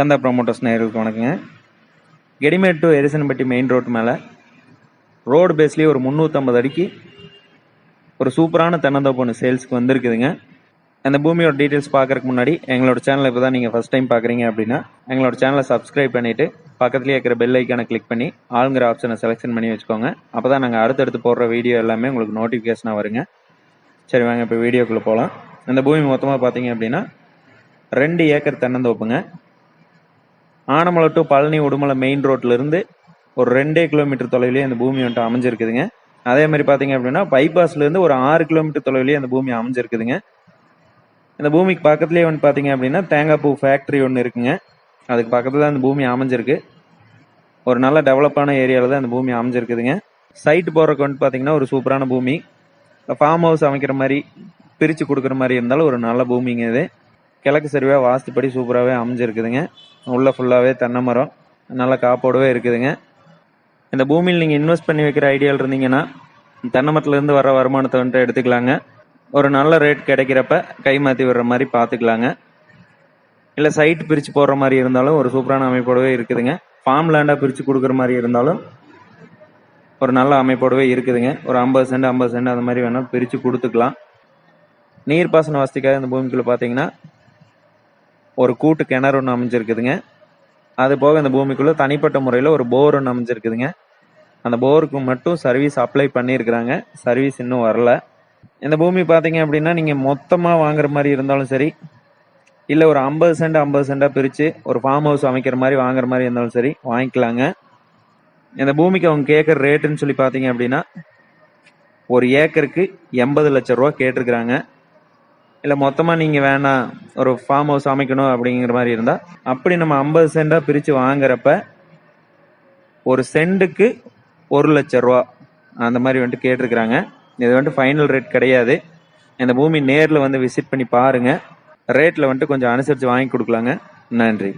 கந்தா promoters நேயர்களுக்கு வணக்கங்க. Kedimedu to Erisanpatti main road மேலே ரோடு பேஸ்லேயே ஒரு முந்நூற்றம்பது அடிக்கு ஒரு சூப்பரான தென்னந்தோப்பு ஒன்று சேல்ஸ்க்கு வந்திருக்குதுங்க. அந்த பூமியோட டீட்டெயில்ஸ் பார்க்கறதுக்கு முன்னாடி எங்களோட சேனலை இப்போ தான் நீங்கள் ஃபஸ்ட் டைம் பார்க்குறீங்க அப்படின்னா எங்களோட சேனலை சப்ஸ்கிரைப் பண்ணிவிட்டு பக்கத்துலேயே இருக்கிற பெல் ஐக்கானை கிளிக் பண்ணி ஆளுங்கிற ஆப்ஷனை செலெக்ஷன் பண்ணி வச்சுக்கோங்க. அப்போ தான் நாங்கள் அடுத்தடுத்து போடுற வீடியோ எல்லாமே உங்களுக்கு நோட்டிஃபிகேஷனாக வருங்க. சரி வாங்க இப்போ வீடியோக்குள்ளே போகலாம் அந்த பூமி மொத்தமாக பார்த்தீங்க அப்படின்னா ரெண்டு ஏக்கர் தென்னந்தோப்புங்க. ஆனமலை டு பழனி உடுமலை மெயின் ரோட்ல இருந்து ஒரு ரெண்டே கிலோமீட்டர் தொலைவிலேயே அந்த பூமி வந்துட்டு அமைஞ்சிருக்குதுங்க. அதே மாதிரி பார்த்தீங்க அப்படின்னா பைபாஸ்லேருந்து இருந்து ஒரு ஆறு கிலோமீட்டர் தொலைவிலேயே அந்த பூமி அமைஞ்சிருக்குதுங்க. இந்த பூமிக்கு பக்கத்துலேயே வந்து பார்த்தீங்க அப்படின்னா தேங்காய் பூ ஃபேக்ட்ரி ஒன்று இருக்குங்க. அதுக்கு பக்கத்தில் தான் அந்த பூமி அமைஞ்சிருக்கு. ஒரு நல்ல டெவலப்பான ஏரியாவில் தான் அந்த பூமி அமைஞ்சிருக்குதுங்க. சைட்டு போகிறக்கு வந்து பார்த்தீங்கன்னா ஒரு சூப்பரான பூமி. ஃபார்ம் ஹவுஸ் அமைக்கிற மாதிரி பிரித்து கொடுக்குற மாதிரி இருந்தாலும் ஒரு நல்ல பூமிங்க இது. கிழக்கு சரிவாக வாஸ்துப்படி சூப்பராகவே அமைஞ்சிருக்குதுங்க. உள்ளே ஃபுல்லாகவே தென்னை மரம் நல்ல காப்போடவே இருக்குதுங்க. இந்த பூமியில் நீங்கள் இன்வெஸ்ட் பண்ணி வைக்கிற ஐடியாவில் இருந்தீங்கன்னா தென்னை மரத்துலேருந்து வர வருமானத்தை வந்துட்டு எடுத்துக்கலாங்க. ஒரு நல்ல ரேட் கிடைக்கிறப்ப கை மாற்றி விடுற மாதிரி பார்த்துக்கலாங்க இல்லை சைட் பிரித்து போடுற மாதிரி இருந்தாலும் ஒரு சூப்பரான அமைப்போடவே இருக்குதுங்க. ஃபார்ம் லேண்டாக பிரித்து கொடுக்குற மாதிரி இருந்தாலும் ஒரு நல்ல அமைப்போடவே இருக்குதுங்க. ஒரு ஐம்பது சென்ட் ஐம்பது சென்ட் அந்த மாதிரி வேணால் பிரித்து கொடுத்துக்கலாம். நீர்ப்பாசன வசதிக்காக இந்த பூமிக்குள்ளே பார்த்தீங்கன்னா ஒரு கூட்டு கிணறு ஒன்று அமைஞ்சிருக்குதுங்க. அது போக அந்த பூமிக்குள்ளே தனிப்பட்ட முறையில் ஒரு போர் ஒன்று அமைஞ்சிருக்குதுங்க. அந்த போருக்கு மட்டும் சர்வீஸ் அப்ளை பண்ணியிருக்கிறாங்க. சர்வீஸ் இன்னும் வரல. இந்த பூமி பார்த்தீங்க அப்படின்னா நீங்கள் மொத்தமாக வாங்குற மாதிரி இருந்தாலும் சரி இல்லை ஒரு ஐம்பது சென்ட் ஐம்பது சென்டாக பிரித்து ஒரு ஃபார்ம் ஹவுஸ் அமைக்கிற மாதிரி வாங்குற மாதிரி இருந்தாலும் சரி வாங்கிக்கலாங்க. இந்த பூமிக்கு அவங்க கேட்குற ரேட்டுன்னு சொல்லி பார்த்தீங்க அப்படின்னா ஒரு ஏக்கருக்கு எண்பது லட்ச ரூபா கேட்டிருக்கிறாங்க. இல்லை மொத்தமாக நீங்கள் வேணாம் ஒரு ஃபார்ம் ஹவுஸ் அமைக்கணும் அப்படிங்கிற மாதிரி இருந்தால் அப்படி நம்ம ஐம்பது சென்டாக பிரித்து வாங்குறப்ப ஒரு சென்ட்டுக்கு ஒரு லட்ச ரூபா அந்த மாதிரி வந்துட்டு கேட்டிருக்கிறாங்க. இது வந்துட்டு ஃபைனல் ரேட் கிடையாது. இந்த பூமி நேரில் வந்து விசிட் பண்ணி பாருங்கள் ரேட்டில் வந்துட்டு கொஞ்சம் அனுசரித்து வாங்கி கொடுக்கலாங்க. நன்றி.